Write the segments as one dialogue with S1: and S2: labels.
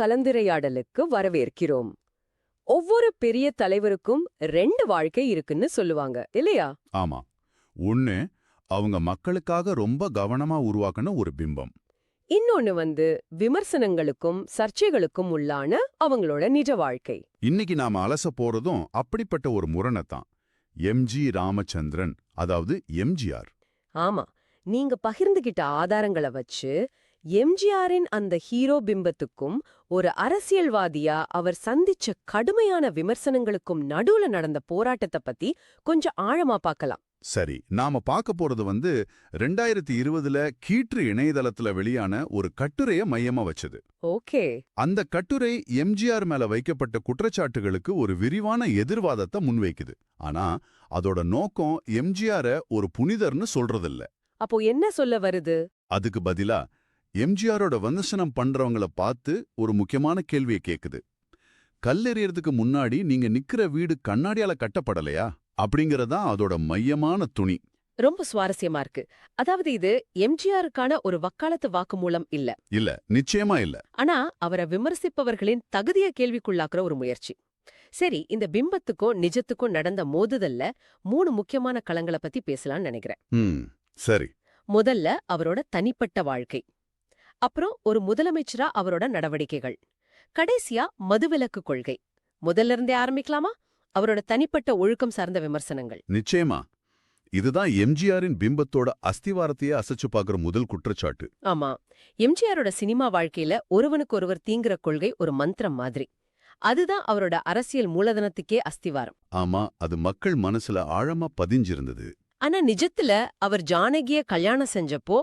S1: கலந்துரையாடலுக்கு வரவேற்கிறோம். ஒவ்வொரு பெரிய தலைவருக்கும் ரெண்டு வாழ்க்கை இருக்குன்னு சொல்லுவாங்க இல்லையா?
S2: ஆமா. ஒண்ணு அவங்க மக்களுக்காக ரொம்ப கவனமா உருவாக்குன ஒரு பிம்பம்.
S1: இன்னொன்னு வந்து விமர்சனங்களுக்கும் சர்ச்சைகளுக்கும் உள்ளான அவங்களோட நிஜ வாழ்க்கை.
S2: இன்னைக்கு நாம அலச போறதும் அப்படிப்பட்ட ஒரு முரணத்தான் எம்ஜி ராமச்சந்திரன் அதாவது எம்ஜிஆர்
S1: ஆமா. நீங்க பகிர்ந்துகிட்ட ஆதாரங்களை வச்சு எம்ஜிஆரின் அந்த ஹீரோ பிம்பத்துக்கும் ஒரு அரசியல்வாதியா அவர் சந்திச்ச கடுமையான விமர்சனங்களுக்கும் நடுவுல நடந்த போராட்டத்தை பத்தி கொஞ்சம் ஆழமா பார்க்கலாம்
S2: சரி நாம பார்க்க போறது வந்து ரெண்டாயிரத்தி இருபதுல கீற்று இணையதளத்துல வெளியான ஒரு கட்டுரைய மையமா வச்சது.
S1: ஓகே.
S2: அந்த கட்டுரை எம்ஜிஆர் மேல வைக்கப்பட்ட குற்றச்சாட்டுகளுக்கு ஒரு விரிவான எதிர்வாதத்தை முன்வைக்குது. ஆனா அதோட நோக்கம் எம்ஜிஆர ஒரு புனிதர்னு சொல்றதில்ல.
S1: அப்போ என்ன சொல்ல வருது?
S2: அதுக்கு பதிலா எம்ஜிஆரோட விமர்சனம் பண்றவங்கள பார்த்து ஒரு முக்கியமான கேள்வியை கேக்குது. கல்லெறியறதுக்கு முன்னாடி நீங்க நிக்கிற வீடு கண்ணாடியால கட்டப்படலையா? அப்படிங்கறதான் அதோட மையமான துணி.
S1: ரொம்ப சுவாரஸ்யமா இருக்கு. அதாவது இது எம்ஜிஆருக்கான ஒரு வக்காலத்து வாக்குமூலம் இல்ல.
S2: இல்ல நிச்சயமா இல்ல.
S1: ஆனா அவரை விமர்சிப்பவர்களின் தகுதிய கேள்விக்குள்ளாக்குற ஒரு முயற்சி. சரி இந்த பிம்பத்துக்கும் நிஜத்துக்கும் நடந்த மோதுதல்ல மூணு முக்கியமான களங்களை பத்தி பேசலாம்னு நினைக்கிறேன்.
S2: சரி.
S1: முதல்ல அவரோட தனிப்பட்ட வாழ்க்கை. அப்புறம் ஒரு முதலமைச்சரா அவரோட நடவடிக்கைகள். கடைசியா மதுவிலக்கு கொள்கை. முதல்ல இருந்தே ஆரம்பிக்கலாமா? அவரோட தனிப்பட்ட ஒழுக்கம் சார்ந்த விமர்சனங்கள்.
S2: நிச்சயமா. இதுதான் எம்ஜிஆரின் பிம்பத்தோட அஸ்திவாரத்தையே அசைச்சு பார்க்குற முதல் குற்றச்சாட்டு.
S1: ஆமா. எம்ஜிஆரோட சினிமா வாழ்க்கையில ஒருவனுக்கு ஒருவர் தீங்குற கொள்கை ஒரு மந்திரம் மாதிரி. அதுதான் அவரோட அரசியல் மூலதனத்துக்கே அஸ்திவாரம்.
S2: ஆமா அது மக்கள் மனசுல ஆழமா பதிஞ்சிருந்தது.
S1: ஆனா நிஜத்துல அவர் ஜானகிய கல்யாணம் செஞ்சப்போ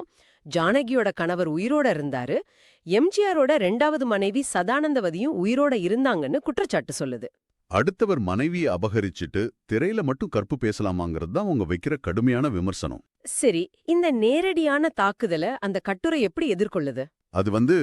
S1: ஜானகியோட கணவர் உயிரோட இருந்தாரு. எம்ஜிஆரோட ரெண்டாவது மனைவி சதானந்தவதியும் உயிரோட இருந்தாங்கன்னு குற்றச்சாட்டு சொல்லுது.
S2: அடுத்தவர் மனைவியை அபகரிச்சிட்டு திரையில மட்டும் கற்பு பேசலாமாங்கிறது தான் அவங்க வைக்கிற கடுமையான விமர்சனம்.
S1: சரி இந்த நேரடியான தாக்குதல அந்த கட்டுரை எப்படி எதிர்கொள்ளுது?
S2: அது வந்து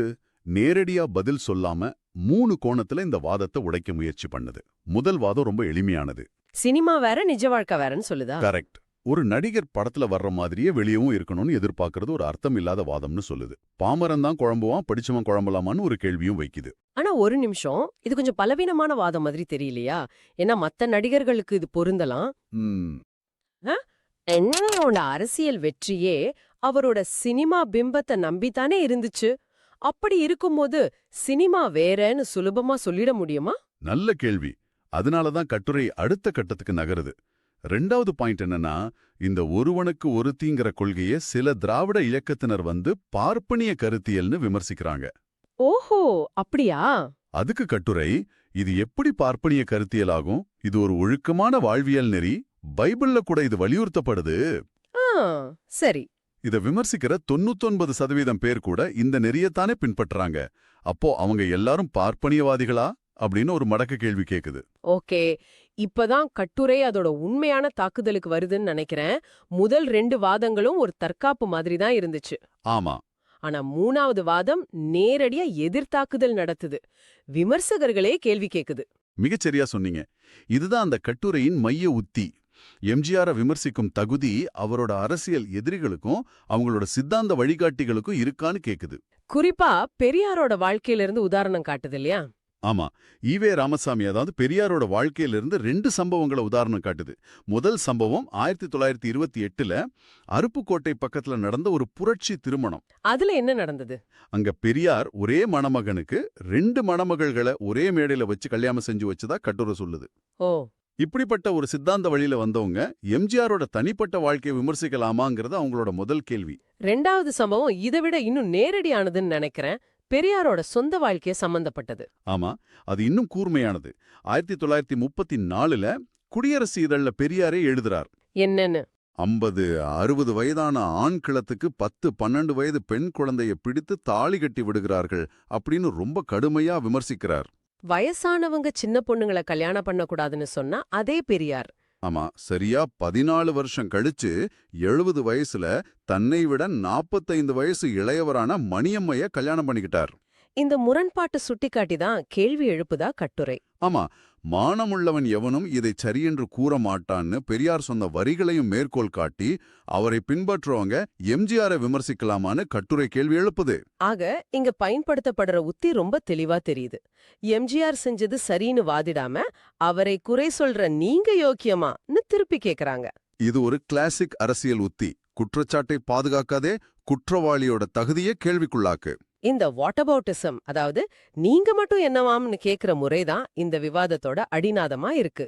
S2: நேரடியா பதில் சொல்லாம மூணு கோணத்துல இந்த வாதத்தை உடைக்க முயற்சி பண்ணுது. முதல் வாதம் ரொம்ப எளிமையானது.
S1: சினிமா வேற நிஜ வாழ்க்கை வேறன்னு சொல்லுதா?
S2: கரெக்ட். ஒரு நடிகர் படத்துல வர்ற மாதிரியே வெளியவும் இருக்கணும்னு எதிர்பார்க்கறது ஒரு அர்த்தம் இல்லாத வாதம்னு சொல்லுது. பாமரன் தான் குழம்புவான் படிச்சவன் குழம்பலாமான்னு ஒரு கேள்வியும் வைக்குது.
S1: ஆனா ஒரு நிமிஷம். இது கொஞ்சம் பலவீனமான வாதம் மாதிரி தெரியலையா? ஏன்னா மத்த நடிகர்களுக்கு இது பொருந்தலாம். என்னோட அரசியல் வெற்றியே அவரோட சினிமா பிம்பத்தை நம்பித்தானே இருந்துச்சு. அப்படி இருக்கும்போது சினிமா வேறன்னு சுலபமா சொல்லிட முடியுமா?
S2: நல்ல கேள்வி. அதனால தான் கட்டுரை அடுத்த கட்டத்துக்கு நகருது. ரெண்டாவது பாயிண்ட் என்னன்னா இந்த ஒருவனுக்கு ஒருத்திங்கிற கொள்கையை சில திராவிட இயக்கத்தினர் வந்து பார்ப்பனிய கருத்தியல்னு விமர்சிக்கிறாங்க.
S1: ஓஹோ அப்படியா?
S2: அதுக்கு கட்டுரை இது எப்படி பார்ப்பனிய கருத்தியலாகும்? இது ஒரு ஒழுக்கமான வாழ்வியல் நெறி. பைபிள்ல கூட இது வலியுறுத்தப்படுது.
S1: சரி.
S2: இத விமர்சிக்கிற தொண்ணூத்தொன்பது சதவீதம் பேர் கூட இந்த நெறியத்தானே பின்பற்றுறாங்க அப்போ அவங்க எல்லாரும் பார்ப்பனியவாதிகளா? அப்படின்னு ஒரு மடக்க கேள்வி கேக்குது.
S1: ஓகே. இப்பதான் கட்டுரை அதோட உண்மையான தாக்குதலுக்கு வருதுன்னு நினைக்கிறேன். முதல் ரெண்டு வாதங்களும் ஒரு தற்காப்பு மாதிரி தான் இருந்துச்சு.
S2: ஆமா.
S1: ஆனா மூணாவது வாதம் நேரடியா எதிர்த்தாக்குதல் நடத்துது. விமர்சகர்களே கேள்வி கேக்குது.
S2: மிகச்சரியா சொன்னீங்க. இதுதான் அந்த கட்டுரையின் மைய உத்தி. எம்ஜிஆரை விமர்சிக்கும் தகுதி அவரோட அரசியல் எதிரிகளுக்கும் அவங்களோட சித்தாந்த வழிகாட்டிகளுக்கும் இருக்கான்னு கேக்குது.
S1: குறிப்பா பெரியாரோட வாழ்க்கையில இருந்து உதாரணம் காட்டுது இல்லையா?
S2: ஆமா. ஈவே ராமசாமி அதாவது பெரியாரோட வாழ்க்கையிலிருந்து ரெண்டு சம்பவங்களை உதாரணம் காட்டுது. முதல் சம்பவம் ஆயிரத்தி தொள்ளாயிரத்தி இருபத்தி எட்டுல அருப்புக்கோட்டை பக்கத்துல நடந்த ஒரு புரட்சி திருமணம்.
S1: அதுல என்ன நடந்தது?
S2: அங்க பெரியார் ஒரே மணமகனுக்கு ரெண்டு மணமகள்களை ஒரே மேடையில வச்சு கல்யாணம் செஞ்சு வச்சதா கட்டுரை சொல்லுது.
S1: ஓ.
S2: இப்படிப்பட்ட ஒரு சித்தாந்த வழியில வந்தவங்க எம்ஜிஆரோட தனிப்பட்ட வாழ்க்கையை விமர்சிக்கலாமாங்கிறது அவங்களோட முதல் கேள்வி.
S1: ரெண்டாவது சம்பவம் இதை விட இன்னும் நேரடியானதுன்னு நினைக்கிறேன். பெரியாரோட சொந்த வாழ்க்கைய சம்பந்தப்பட்டது.
S2: ஆமா அது இன்னும் கூர்மையானது. ஆயிரத்தி தொள்ளாயிரத்தி முப்பத்தி நாலுல குடியரசு இதழ்ல பெரியாரே எழுதுறார்.
S1: என்னன்னு?
S2: ஐம்பது அறுபது வயதான ஆண் கிளத்துக்கு பத்து பன்னெண்டு வயது பெண் குழந்தைய பிடித்து தாலி கட்டி விடுகிறார்கள் அப்படின்னு ரொம்ப கடுமையா விமர்சிக்கிறார்.
S1: வயசானவங்க சின்ன பொண்ணுங்களை கல்யாணம் பண்ணக்கூடாதுன்னு சொன்னா அதே பெரியார்.
S2: ஆமா சரியா பதினாலு வருஷம் கழிச்சு எழுபது வயசுல தன்னை விட நாப்பத்தைந்து வயசு இளையவரான மணியம்மைய கல்யாணம் பண்ணிக்கிட்டார்.
S1: இந்த முரண்பாட்டு சுட்டிக்காட்டி தான் கேள்வி எழுப்புதா கட்டுரை.
S2: ஆமா மானமுள்ளவன் எவனும் இதை சரியென்று கூற மாட்டான்னு பெரியார் சொன்ன வரிகளையும் மேற்கோள் காட்டி அவரை பின்பற்றுறவங்க எம்ஜிஆரை விமர்சிக்கலாமான்னு கட்டுரை கேள்வி எழுப்புது.
S1: ஆக இங்க பயன்படுத்தப்படுற உத்தி ரொம்ப தெளிவா தெரியுது. எம்ஜிஆர் செஞ்சது சரின்னு வாதிடாம அவரை குறை சொல்ற நீங்க யோக்கியமான்னு திருப்பி கேக்குறாங்க.
S2: இது ஒரு கிளாசிக் அரசியல் உத்தி. குற்றச்சாட்டை பாதுகாக்காதே குற்றவாளியோட தகுதியை கேள்விக்குள்ளாக்கு.
S1: இந்த வாட்டபவுட்டிசம் அதாவது நீங்க மட்டும் என்னவாம்னு கேக்குற முறைதான் இந்த விவாதத்தோட அடிநாதமா இருக்கு.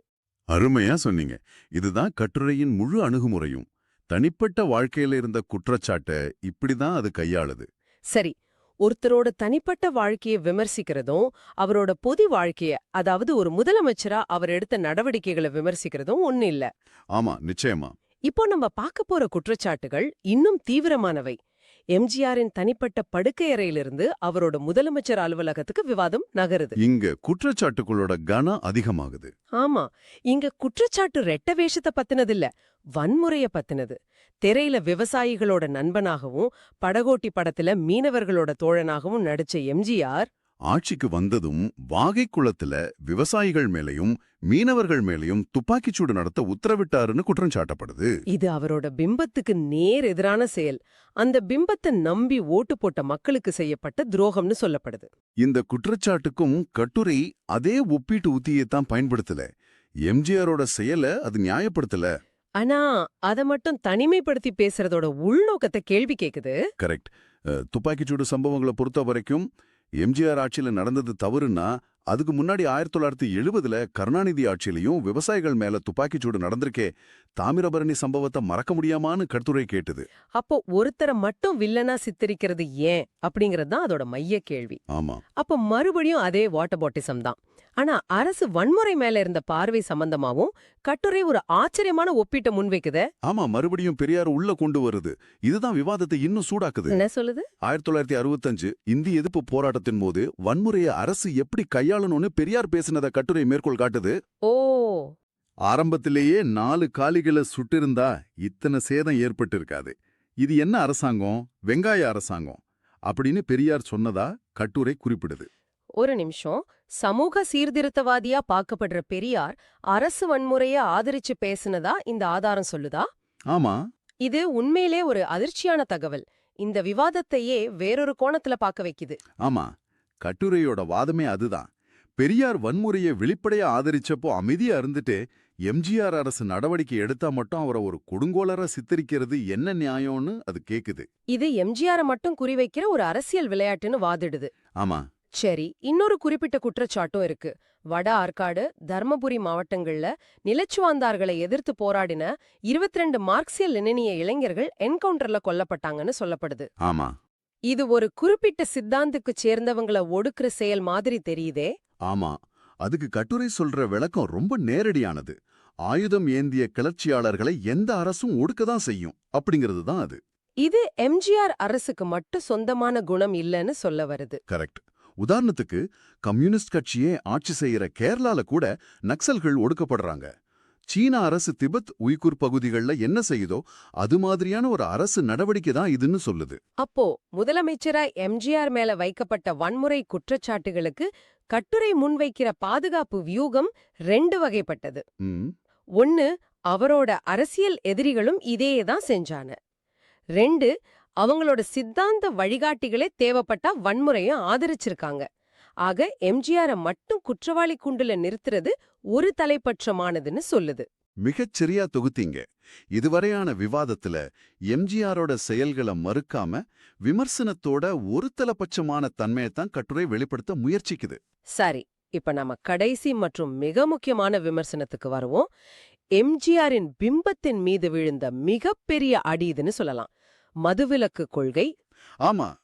S2: அருமையா சொன்னீங்க. இதுதான் கட்டுரையின் முழு அணுகுமுறையும். தனிப்பட்ட வாழ்க்கையில இருந்த குற்றச்சாட்டை இப்படிதான் அது கையாளுது.
S1: சரி ஒருத்தரோட தனிப்பட்ட வாழ்க்கையை விமர்சிக்கிறதும் அவரோட பொது வாழ்க்கைய அதாவது ஒரு முதலமைச்சரா அவர் எடுத்த நடவடிக்கைகளை விமர்சிக்கிறதும் ஒண்ணு இல்ல.
S2: ஆமா நிச்சயமா.
S1: இப்போ நம்ம பார்க்க போற குற்றச்சாட்டுகள் இன்னும் தீவிரமானவை. எம்ஜிஆரின் தனிப்பட்ட படுக்கையறையிலிருந்து அவரோட முதலமைச்சர் அலுவலகத்துக்கு விவாதம் நகருது.
S2: இங்க குற்றச்சாட்டுகளோட கனம் அதிகமாகுது.
S1: ஆமா. இங்க குற்றச்சாட்டு ரெட்ட வேஷத்தை பத்தினதில்ல வன்முறைய பத்தினது. திரையில விவசாயிகளோட நண்பனாகவும் படகோட்டி படத்துல மீனவர்களோட தோழனாகவும் நடிச்ச எம்ஜிஆர்
S2: ஆட்சிக்கு வந்ததும் வாகை குளத்துல விவசாயிகள் மேலையும் மீனவர்கள் மேலையும் துப்பாக்கிச்சூடு நடத்த உத்தரவிட்டாருன்னு குற்றம் சாட்டப்படுது.
S1: இது அவரோட பிம்பத்துக்கு நேர் எதிரான செயல். அந்த பிம்பத்தை நம்பி ஓட்டு போட்ட மக்களுக்கு செய்யப்பட்ட துரோகம்னு சொல்லப்படுது.
S2: இந்த குற்றச்சாட்டுக்கும் கட்டுரை அதே ஒப்பீட்டு உத்தியைத்தான் பயன்படுத்தல. எம்ஜிஆரோட செயலை அது நியாயப்படுத்தல.
S1: ஆனா அத மட்டும் தனிமைப்படுத்தி பேசுறதோட உள்நோக்கத்தை கேள்வி கேக்குது.
S2: கரெக்ட். துப்பாக்கிச்சூடு சம்பவங்களை பொறுத்த வரைக்கும் எம்ஜிஆர் ஆட்சியில நடந்தது தவறுன்னா அதுக்கு முன்னாடி ஆயிரத்தி தொள்ளாயிரத்தி எழுபதுல கருணாநிதி ஆட்சியிலையும் விவசாயிகள் மேல துப்பாக்கிச்சூடு நடந்திருக்கே தாமிரபரணி சம்பவத்தை மறக்க முடியாமான்னு கட்டுரை கேட்டது.
S1: அப்போ ஒருத்தரை மட்டும் வில்லனா சித்தரிக்கிறது ஏன் அப்படிங்கறது தான் அதோட மைய கேள்வி.
S2: ஆமா.
S1: அப்ப மறுபடியும் அதே வாட்டபாட்டிசம் தான். ஆனா அரசு வன்முறை மேல இருந்த பார்வை சம்பந்தமாவும் கட்டுரை ஒரு ஆச்சரியமான ஒப்பீட்டை முன்வைக்குதே?
S2: ஆமா மறுபடியும் பெரியார் உள்ள கொண்டு வருது. இதுதான் விவாதத்தை இன்னும் சூடாக்குது.
S1: என்ன சொல்லுது?
S2: ஆயிரத்தி தொள்ளாயிரத்தி அறுபத்தஞ்சு இந்திய எதிர்ப்பு போராட்டத்தின் போது வன்முறையை அரசு எப்படி கையாளணும்னு பெரியார் பேசினத கட்டுரை மேற்கோள் காட்டுது.
S1: ஓ!
S2: ஆரம்பத்திலேயே நாலு காலிகளை சுட்டிருந்தா இத்தனை சேதம் ஏற்பட்டு இருக்காது இது என்ன அரசாங்கம்? வெங்காய அரசாங்கம். அப்படின்னு பெரியார் சொன்னதா கட்டுரை குறிப்பிடுது.
S1: ஒரு நிமிஷம். சமூக சீர்திருத்தவாதியா பார்க்கப்படுற பெரியார் அரசு வன்முறைய ஆதரிச்சு பேசுனதா இந்த ஆதாரம் சொல்லுதா?
S2: ஆமா.
S1: இது உண்மையிலே ஒரு அதிர்ச்சியான தகவல். இந்த விவாதத்தையே வேறொரு கோணத்துல பார்க்க வைக்குது.
S2: ஆமா. கட்டுரையோட வாதமே அதுதான். பெரியார் வன்முறையை வெளிப்படையா ஆதரிச்சப்போ அமைதியா இருந்துட்டு எம்ஜிஆர் அரசு நடவடிக்கை எடுத்தா மட்டும் அவரை ஒரு கொடுங்கோலரா சித்தரிக்கிறது என்ன நியாயம்னு அது கேக்குது.
S1: இது எம்ஜிஆரை மட்டும் குறிவைக்கிற ஒரு அரசியல் விளையாட்டுன்னு வாதிடுது.
S2: ஆமா.
S1: சரி இன்னொரு குறிப்பிட்ட குற்றச்சாட்டும் இருக்கு. வட ஆற்காடு தர்மபுரி மாவட்டங்கள்ல நிலச்சுவாந்தார்களை எதிர்த்து போராடின 22 மார்க்சிய லெனினிய இளைஞர்கள் என்கவுண்டர்ல கொல்லப்பட்டாங்கன்னு சொல்லப்படுது.
S2: ஆமா.
S1: இது ஒரு குறிப்பிட்ட சித்தாந்துக்கு சேர்ந்தவங்கள ஒடுக்குற செயல் மாதிரி தெரியுதே?
S2: ஆமா. அதுக்கு கட்டுரை சொல்ற விளக்கம் ரொம்ப நேரடியானது. ஆயுதம் ஏந்திய கிளர்ச்சியாளர்களை எந்த அரசும் ஒடுக்கதான் செய்யும். அப்படிங்கிறது தான் அது.
S1: இது எம்ஜிஆர் அரசுக்கு மட்டும் சொந்தமான குணம் இல்லைன்னு சொல்ல வருது.
S2: கரெக்ட். உதாரணத்துக்கு கம்யூனிஸ்ட் கட்சியே ஆட்சி செய்யற கேரளால கூட நக்சல்கள் ஒடுக்கப்படுறாங்க. சீன அரசு திபெத் உய்குர் பகுதிகள்ல என்ன செய்யுதோ அது மாதிரியான ஒரு அரசு நடவடிக்கை தான் இதுன்னு சொல்லுது.
S1: அப்போ முதலமைச்சரா எம்ஜிஆர் மேல வைக்கப்பட்ட வன்முறை குற்றச்சாட்டுகளுக்கு கட்டுரை முன்வைக்கிற பாதுகாப்பு வியூகம் ரெண்டு வகைப்பட்டது. ஒன்னு அவரோட அரசியல் எதிரிகளும் இதே தான் செஞ்சான ரெண்டு அவங்களோட சித்தாந்த வழிகாட்டிகளே தேவைப்பட்டா வன்முறைய ஆதரிச்சிருக்காங்க. ஆக எம்ஜிஆரை மட்டும் குற்றவாளி குண்டுல நிறுத்துறது ஒரு தலைப்பட்சமானதுன்னு சொல்லுது.
S2: மிகச் சரியா தொகுத்தீங்க. இதுவரையான விவாதத்துல எம்ஜிஆரோட செயல்களை மறுக்காம விமர்சனத்தோட ஒரு தலபட்சமான தன்மையைத்தான் கட்டுரை வெளிப்படுத்த முயற்சிக்குது.
S1: சரி இப்ப நம்ம கடைசி மற்றும் மிக முக்கியமான விமர்சனத்துக்கு வருவோம். எம்ஜிஆரின் பிம்பத்தின் மீது விழுந்த மிகப்பெரிய அடி இதுன்னு சொல்லலாம். மதுவிலக்கு கொள்கை.
S2: ஆமா.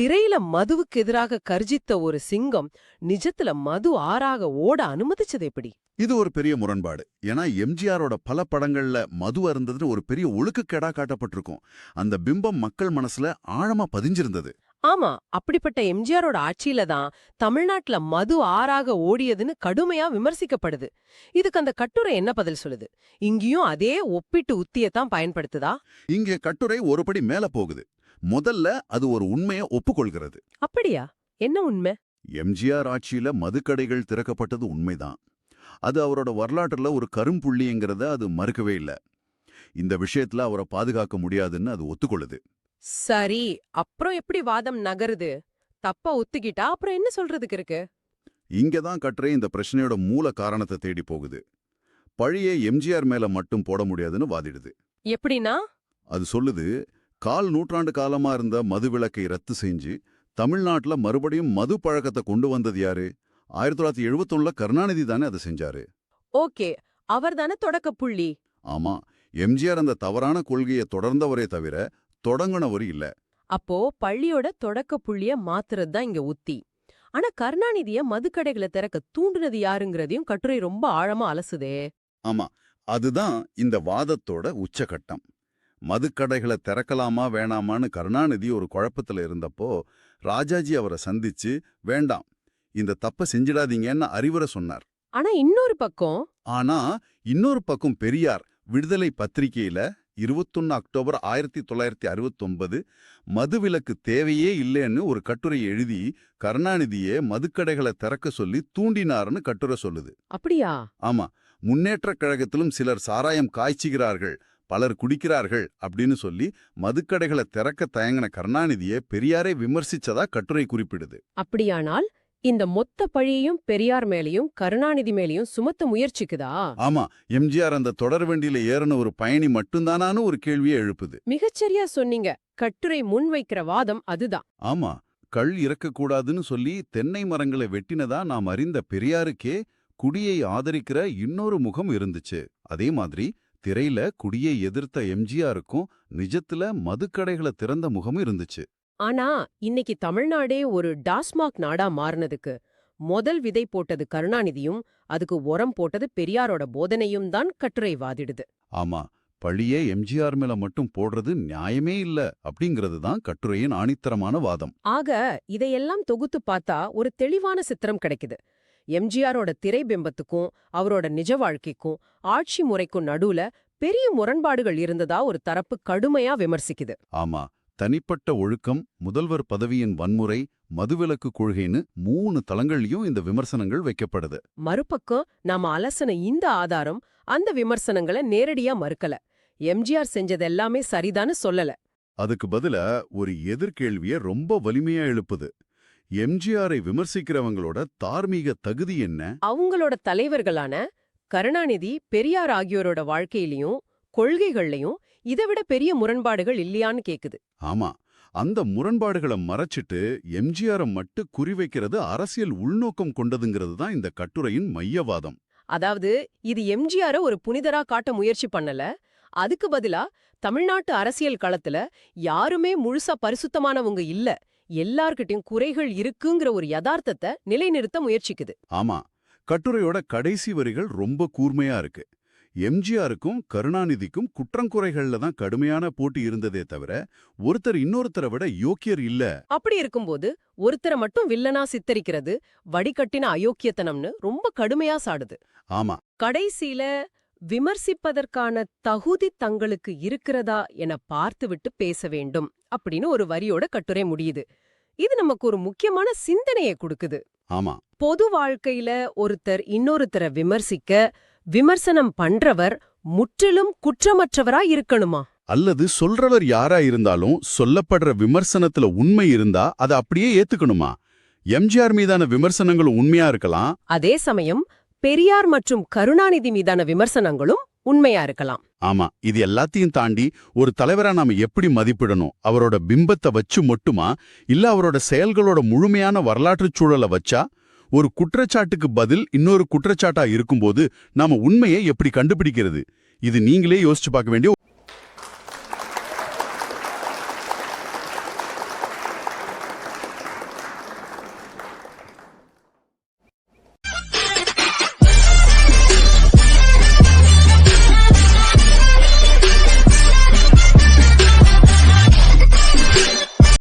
S1: திரையில மதுவுக்கு எதிராக கர்ஜித்த ஒரு சிங்கம் நிஜத்துல மது ஆறாக ஓட அனுமதிச்சது எப்படி?
S2: இது ஒரு பெரிய முரண்பாடு. ஏன்னா எம்ஜிஆரோட பல படங்கள்ல மது அருந்ததுன்னு ஒரு பெரிய ஒழுக்கக்கேடா காட்டப்பட்டிருக்கும். அந்த பிம்பம் மக்கள் மனசுல ஆழமா பதிஞ்சிருந்தது.
S1: ஆமா அப்படிப்பட்ட எம்ஜிஆரோட ஆட்சியில தான் தமிழ்நாட்டுல மது ஆறாக ஓடியதுன்னு கடுமையா விமர்சிக்கப்படுது. இதுக்கு அந்த கட்டுரை என்ன பதில் சொல்லுது? இங்கேயும் அதே ஒப்பிட்டு உத்தியத்தான் பயன்படுத்துதா?
S2: இங்கே கட்டுரை ஒருபடி மேல போகுது. முதல்ல அது ஒரு உண்மையை ஒப்புக்கொள்கிறது.
S1: அப்படியா? என்ன உண்மை?
S2: எம்ஜிஆர் ஆட்சியில மதுக்கடைகள் திறக்கப்பட்டது உண்மைதான். அது அவரோட வரலாற்றுல ஒரு கரும்புள்ளிங்கிறத அது மறுக்கவே இல்ல. இந்த விஷயத்துல அவரை பாதுகாக்க முடியாதுன்னு அது ஒத்துக்கொள்ளுது.
S1: சரி அப்புறம் எப்படி வாதம் நகருது? தப்பா ஒத்துக்கிட்டா அப்புறம் என்ன சொல்றதுக்கு இருக்கு?
S2: இங்க தான் கட்டுரை இந்த பிரச்சனையோட மூல காரணத்தை தேடி போகுது. பழியை எம்ஜிஆர் மேல மட்டும் போட முடியாதுன்னு வாதிடுது.
S1: எப்படின்னா?
S2: அது சொல்லுது கால் நூற்றாண்டு காலமா இருந்த மதுவிலக்கை ரத்து செஞ்சு தமிழ்நாட்டுல மறுபடியும் மது பழக்கத்தை கொண்டு வந்தது யாரு? ஆயிரத்தி தொள்ளாயிரத்தி எழுபத்தொன்னுல கருணாநிதி தானே அதை செஞ்சாரு.
S1: ஓகே அவர்தானே தொடக்க புள்ளி
S2: ஆமா எம்ஜிஆர் அந்த தவறான கொள்கையை தொடர்ந்தவரே தவிர தொடங்குனவர் இல்ல.
S1: அப்போ பள்ளியோட தொடக்க புள்ளிய மாத்துறது தான் இங்க உத்தி. ஆனா கருணாநிதிய மதுக்கடைகளை திறக்க தூண்டுனது யாருங்கிறதையும் கட்டுரை ரொம்ப ஆழமா அலசுதே.
S2: ஆமா அதுதான் இந்த வாதத்தோட உச்சகட்டம். மதுக்கடைகளை திறக்கலாமா வேணாமான்னு கருணாநிதி ஒரு குழப்பத்துல இருந்தப்போ ராஜாஜி அவரை சந்திச்சு வேண்டாம் இந்த தப்ப செஞ்சிடாதீங்கன்னு அறிவுரை சொன்னார்.
S1: ஆனா இன்னொரு பக்கம்
S2: ஆனா இன்னொரு பக்கம் பெரியார் விடுதலை பத்திரிகையில இருபத்தொன்னு அக்டோபர் ஆயிரத்தி தொள்ளாயிரத்தி அறுபத்தொன்பது மதுவிலக்கு தேவையே இல்லைன்னு ஒரு கட்டுரை எழுதி கருணாநிதியே மதுக்கடைகளை திறக்க சொல்லி தூண்டினார்னு கட்டுரை சொல்லுது.
S1: அப்படியா?
S2: ஆமா. முன்னேற்றக் கழகத்திலும் சிலர் சாராயம் காய்ச்சுகிறார்கள் பலர் குடிக்கிறார்கள் அப்படின்னு சொல்லி மதுக்கடைகளை திறக்க தயங்கின கருணாநிதியை பெரியாரே விமர்சிச்சதா கட்டுரை குறிப்பிடுது.
S1: அப்படியானால் இந்த மொத்த பழியையும் பெரியார் மேலயும் கருணாநிதி மேலயும் சுமத்த முயற்சிக்குதா?
S2: ஆமா எம்ஜிஆர் அந்த தொடர் வண்டியில ஏறின ஒரு பயணி மட்டும்தானான்னு ஒரு கேள்வியை எழுப்புது.
S1: மிகச்சரியா சொன்னீங்க. கட்டுரை முன்வைக்கிற வாதம் அதுதான்.
S2: ஆமா கள் இறக்கக்கூடாதுன்னு சொல்லி தென்னை மரங்களை வெட்டினதா நாம் அறிந்த பெரியாருக்கே குடியை ஆதரிக்கிற இன்னொரு முகம் இருந்துச்சு. அதே மாதிரி திரையில குடியை எதிர்த்த எம்ஜிஆருக்கும் நிஜத்துல மதுக்கடைகளை திறந்த முகம் இருந்துச்சு.
S1: ஆனா இன்னைக்கு தமிழ்நாடே ஒரு டாஸ்மாக் நாடா மாறினதுக்கு முதல் விதை போட்டது கருணாநிதியும் அதுக்கு உரம் போட்டது பெரியாரோட போதனையும் தான் கட்டுரை வாதிடுது.
S2: ஆமா பழியே எம்ஜிஆர் மேல மட்டும் போடுறது நியாயமே இல்ல அப்படிங்கிறது தான் கட்டுரையின் ஆணித்தரமான வாதம்.
S1: ஆக இதையெல்லாம் தொகுத்து பார்த்தா ஒரு தெளிவான சித்திரம் கிடைக்குது. எம்ஜிஆரோட திரைபிம்பத்துக்கும் அவரோட நிஜ வாழ்க்கைக்கும் ஆட்சி முறைக்கும் நடுவுல பெரிய முரண்பாடுகள் இருந்ததா ஒரு தரப்பு கடுமையா விமர்சிக்குது.
S2: ஆமா தனிப்பட்ட ஒழுக்கம் முதல்வர் பதவியின் வன்முறை மதுவிலக்கு கொள்கைன்னு மூணு தளங்கள்லயும் இந்த விமர்சனங்கள் வைக்கப்படுது.
S1: மறுபக்கம் நாம அலசன இந்த ஆதாரம் அந்த விமர்சனங்களை நேரடியா மறுக்கல. எம்ஜிஆர் செஞ்சதெல்லாமே சரிதான்னு சொல்லல.
S2: அதுக்கு பதிலா ஒரு எதிர்கேள்விய ரொம்ப வலிமையா எழுப்புது. எம்ஜிஆரை விமர்சிக்கிறவங்களோட தார்மீக தகுதி என்ன?
S1: அவங்களோட தலைவர்களான கருணாநிதி பெரியார் ஆகியோரோட வாழ்க்கையிலயும் கொள்கைகள்லயும் இதைவிட பெரிய முரண்பாடுகள் இல்லையான்னு கேக்குது.
S2: ஆமா. அந்த முரண்பாடுகளை மறைச்சிட்டு எம்ஜிஆரை மட்டும் குறிவைக்கிறது அரசியல் உள்நோக்கம் கொண்டதுங்கிறது தான் இந்த கட்டுரையின் மையவாதம்.
S1: அதாவது இது எம்ஜிஆர ஒரு புனிதரா காட்ட முயற்சி பண்ணல. அதுக்கு பதிலா தமிழ்நாட்டு அரசியல் களத்துல யாருமே முழுசா பரிசுத்தமானவங்க இல்ல. எல்லார்கிட்டயும் குறைகள் இருக்குங்கிற ஒரு யதார்த்தத்தை நிலைநிறுத்த முயற்சிக்குது.
S2: ஆமா. கட்டுரையோட கடைசி வரிகள் ரொம்ப கூர்மையா இருக்கு. எம்ஜிஆருக்கும் கருணாநிதிக்கும் குற்றங்குறைகள்ல தான் கடுமையான போட்டி இருந்ததே தவிர ஒருத்தர் இன்னொருத்தரை விட யோக்கியர் இல்ல.
S1: அப்படி இருக்கும்போது ஒருத்தரை மட்டும் வில்லனா சித்தரிக்கிறது வடிகட்டின அயோக்கியத்தனம்னு ரொம்ப கடுமையா சாடுது.
S2: ஆமா.
S1: கடைசியில விமர்சிப்பதற்கான தகுதி தங்களுக்கு இருக்கிறதா என பார்த்துவிட்டு பேச வேண்டும் அப்படின்னு ஒரு வரியோட கட்டுரை முடியுது. இது நமக்கு ஒரு முக்கியமான சிந்தனையை கொடுக்குது.
S2: ஆமா.
S1: பொது வாழ்க்கையில ஒருத்தர் இன்னொருத்தரை விமர்சிக்க விமர்சனம் பண்றவர் முற்றிலும் குற்றமற்றவரா இருக்கணுமா?
S2: அல்லது சொல்றவர் யாரா இருந்தாலும் சொல்லப்படுற விமர்சனத்துல உண்மை இருந்தா அதை அப்படியே ஏத்துக்கணுமா? எம்ஜிஆர் மீதான விமர்சனங்களும் உண்மையா இருக்கலாம்.
S1: அதே சமயம் பெரியார் மற்றும் கருணாநிதி மீதான விமர்சனங்களும் உண்மையா இருக்கலாம்.
S2: ஆமா இது எல்லாத்தையும் தாண்டி ஒரு தலைவரா நாம எப்படி மதிப்பிடணும்? அவரோட பிம்பத்தை வச்சு மட்டுமா? இல்ல அவரோட செயல்களோட முழுமையான வரலாற்றுச் சூழலை வச்சா? ஒரு குற்றச்சாட்டுக்கு பதில் இன்னொரு குற்றச்சாட்டா இருக்கும்போது நாம உண்மையை எப்படி கண்டுபிடிக்கிறது? இது நீங்களே யோசிச்சு பார்க்க வேண்டிய